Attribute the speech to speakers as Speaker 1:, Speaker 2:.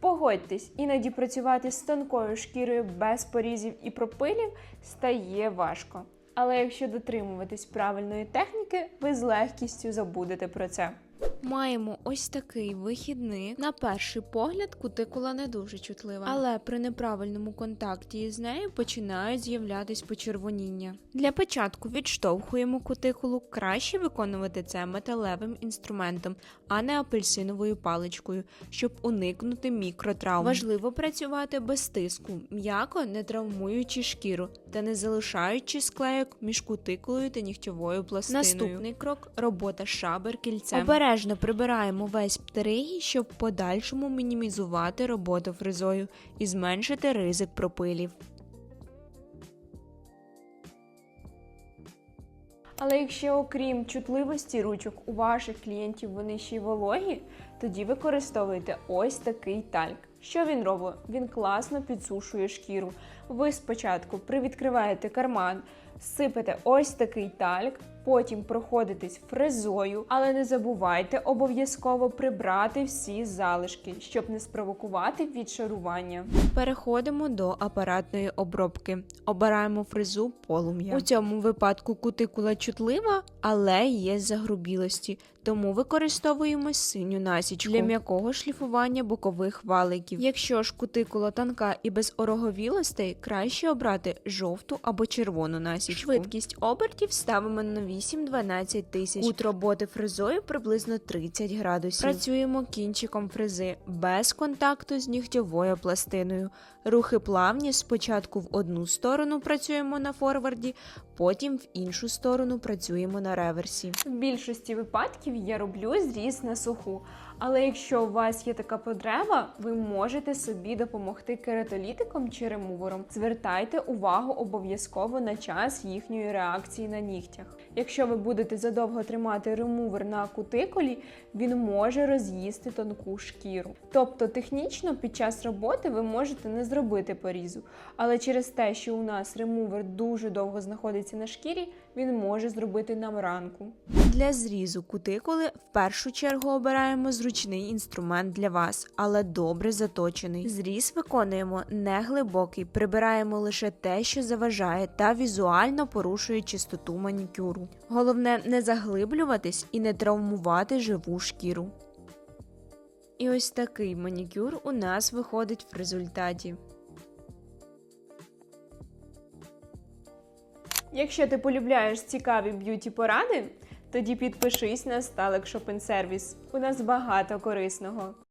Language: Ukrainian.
Speaker 1: Погодьтесь, іноді працювати з тонкою шкірою без порізів і пропилів стає важко. Але якщо дотримуватись правильної техніки, ви з легкістю забудете про це.
Speaker 2: Маємо ось такий вихідник. На перший погляд кутикула не дуже чутлива, але при неправильному контакті із нею починають з'являтись почервоніння. Для початку відштовхуємо кутикулу. Краще виконувати це металевим інструментом, а не апельсиновою паличкою, щоб уникнути мікротравм. Важливо працювати без тиску, м'яко не травмуючи шкіру та не залишаючи склейок між кутикулою та нігтьовою пластиною. Наступний крок робота шабер кільцем. Обережно прибираємо весь птеригій, щоб в подальшому мінімізувати роботу фрезою і зменшити ризик пропилів.
Speaker 1: Але якщо окрім чутливості ручок у ваших клієнтів вони ще й вологі, тоді використовуйте ось такий тальк. Що він робить? Він класно підсушує шкіру. Ви спочатку привідкриваєте карман, сипете ось такий тальк, потім проходитесь фрезою, але не забувайте обов'язково прибрати всі залишки, щоб не спровокувати відшарування.
Speaker 2: Переходимо до апаратної обробки. Обираємо фрезу полум'я. У цьому випадку кутикула чутлива, але є загрубілості, тому використовуємо синю насічку для м'якого шліфування бокових валиків. Якщо ж кутикула тонка і без ороговілостей, краще обрати жовту або червону насічку. Швидкість обертів ставимо на 8-12 тисяч. Кут роботи фрезою приблизно 30 градусів. Працюємо кінчиком фрези без контакту з нігтьовою пластиною. Рухи плавні спочатку в одну сторону працюємо на форварді, потім в іншу сторону працюємо на реверсі.
Speaker 1: В більшості випадків я роблю зріз на суху. Але якщо у вас є така потреба, ви можете собі допомогти кератолітиком чи ремувером. Звертайте увагу обов'язково на час їхньої реакції на нігтях. Якщо ви будете задовго тримати ремувер на кутикулі, він може роз'їсти тонку шкіру. Тобто, технічно під час роботи ви можете не зробити порізу, але через те, що у нас ремувер дуже довго знаходиться на шкірі, він може зробити нам ранку.
Speaker 2: Для зрізу кутикули в першу чергу обираємо зручний інструмент для вас, але добре заточений. Зріз виконуємо не глибокий, прибираємо лише те, що заважає, та візуально порушує чистоту манікюру. Головне не заглиблюватись і не травмувати живу шкіру. І ось такий манікюр у нас виходить в результаті.
Speaker 1: Якщо ти полюбляєш цікаві б'юті поради, тоді підпишись на Сталик Шопінсервіс. У нас багато корисного.